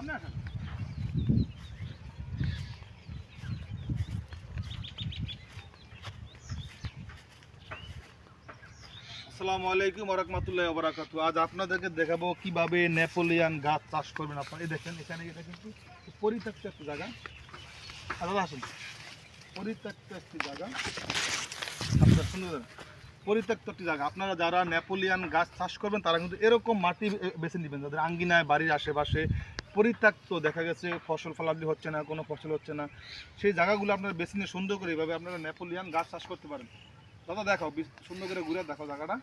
আসসালামু আলাইকুম ওরহমতুল্লাহ ওবরাকাতু আজ আপনাদেরকে দেখাবো কীভাবে নেপোলিয়ান গাছ চাষ করবেন আপনারা। এই দেখেন, এখানে এটা কিন্তু পরিত্যক্ত একটি জায়গা। দাদা, আসুন। পরিত্যক্ত একটি জায়গা। আপনারা শুনে দেন পরিত্যক্ত একটি জায়গা। আপনারা যারা নেপোলিয়ান গাছ চাষ করবেন, তারা কিন্তু এরকম মাটি বেছে নেবেন, যাদের আঙ্গিনায় বাড়ির আশেপাশে পরিত্যক্ত দেখা গেছে, ফসল ফলাদি হচ্ছে না, কোনো ফসল হচ্ছে না। সেই জায়গাগুলো আপনারা বেছে নিয়ে সুন্দর করে এইভাবে আপনারা নেপোলিয়ান গাছ চাষ করতে পারেন। দাদা, দেখাও সুন্দর করে ঘুরে দেখো জায়গাটা।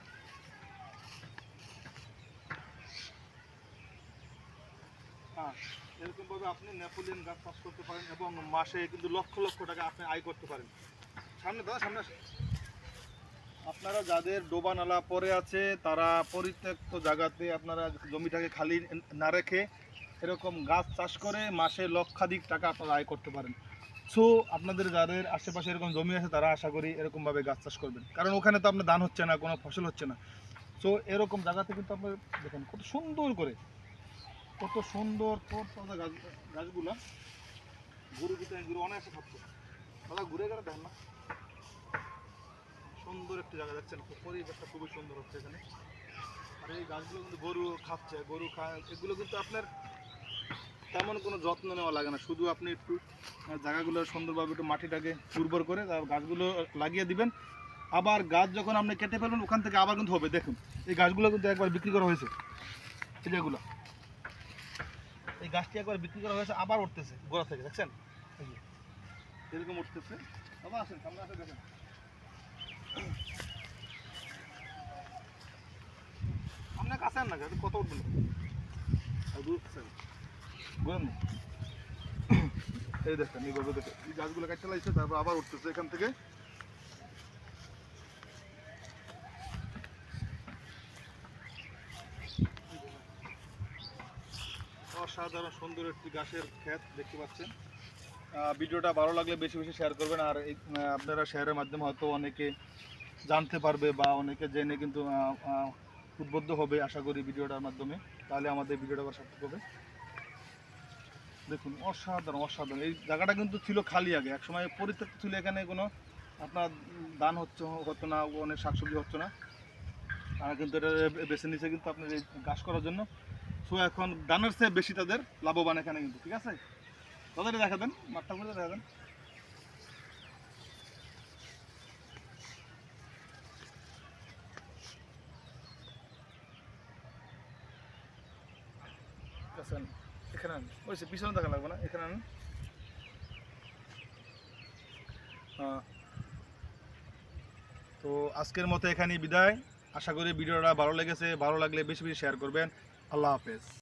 হ্যাঁ এরকমভাবে আপনি নেপোলিয়ান গাছ চাষ করতে পারেন এবং মাসে কিন্তু লক্ষ লক্ষ টাকা আপনি আয় করতে পারেন। সামনে, দাদা, সামনে আপনারা যাদের ডোবা নালা পরে আছে, তারা পরিত্যক্ত জায়গাতে আপনারা জমিটাকে খালি না রেখে এরকম গাছ চাষ করে মাসে লক্ষাধিক টাকা আপনারা আয় করতে পারেন। সো আপনাদের যাদের আশেপাশে এরকম জমি আছে, তারা আশা করি এরকমভাবে গাছ চাষ করবেন। কারণ ওখানে তো আপনার ধান হচ্ছে না, কোনো ফসল হচ্ছে না। সো এরকম জায়গাতে কিন্তু আপনার, দেখেন, কত সুন্দর করে, কত সুন্দর তরতাজা গাছ, গাছগুলা গরু ভিতরে গরু অনায়াসে খাচ্ছে দাদা ঘুরে গেলে দেখেন না। সুন্দর একটা জায়গা, দেখছেন? পরিবেশটা খুবই সুন্দর হচ্ছে এখানে। আর এই গাছগুলো কিন্তু গরু খাচ্ছে, গরু খায়, এগুলো কিন্তু আপনার তেমন কোনো যত্ন নেওয়া লাগে না। শুধু আপনি একটু জায়গাগুলো সুন্দরভাবে একটু মাটিটাকে উর্বর করে তারপর গাছগুলো লাগিয়ে দিবেন। আবার গাছ যখন আপনি কেটে ফেলবেন, ওখান থেকে আবার কিন্তু হবে। দেখুন, এই গাছগুলো কিন্তু একবার বিক্রি করা হয়েছে। এই যেগুলো এই গাছটি একবার বিক্রি করা হয়েছে, আবার উঠতেছে গোড়া থেকে, দেখছেন? এরকম উঠতেছে। বাবা, আসেন, সামনে দেখেন। আপনার কাছে না, কত উঠবেন? আর। বুঝলেন এই দেখেন এইভাবে এই গাছগুলো কাটতে লাগছে, তারপর আবার উঠতেছে এখান থেকে। অসাধারণ সুন্দর একটি গাছের ক্ষেত দেখতে পাচ্ছেন। ভিডিওটা ভালো লাগলে বেশি বেশি শেয়ার করবেন, আর আপনারা শেয়ারের মাধ্যমে হয়তো অনেকে জানতে পারবে বা অনেকে জেনে কিন্তু উদ্বুদ্ধ হবে, আশা করি ভিডিওটার মাধ্যমে। তাহলে আমাদের ভিডিওটা আবার সার্থক হবে। দেখুন, অসাধারণ অসাধারণ। এই জায়গাটা কিন্তু ছিল খালি আগে। একসময় পরিত্যক্ত ছিল, এখানে কোনো আপনার দান হচ্ছে, হতো না, অনেক শাকসবজি হচ্ছে না। তারা কিন্তু এটা বেছে নিচ্ছে কিন্তু আপনার এই গাছ করার জন্য। সো এখন দানের চেয়ে বেশি তাদের লাভবান এখানে কিন্তু, ঠিক আছে? তাদের দেখা দেন মাঠটা করে দেখা দেন। এখানে ওই পিছনে দেখা লাগবে না, এখানে আন। তো আজকের মতো এখানে বিদায়। আশা করি ভিডিওটা ভালো লেগেছে, ভালো লাগলে বেশি বেশি শেয়ার করবেন। আল্লাহ হাফেজ।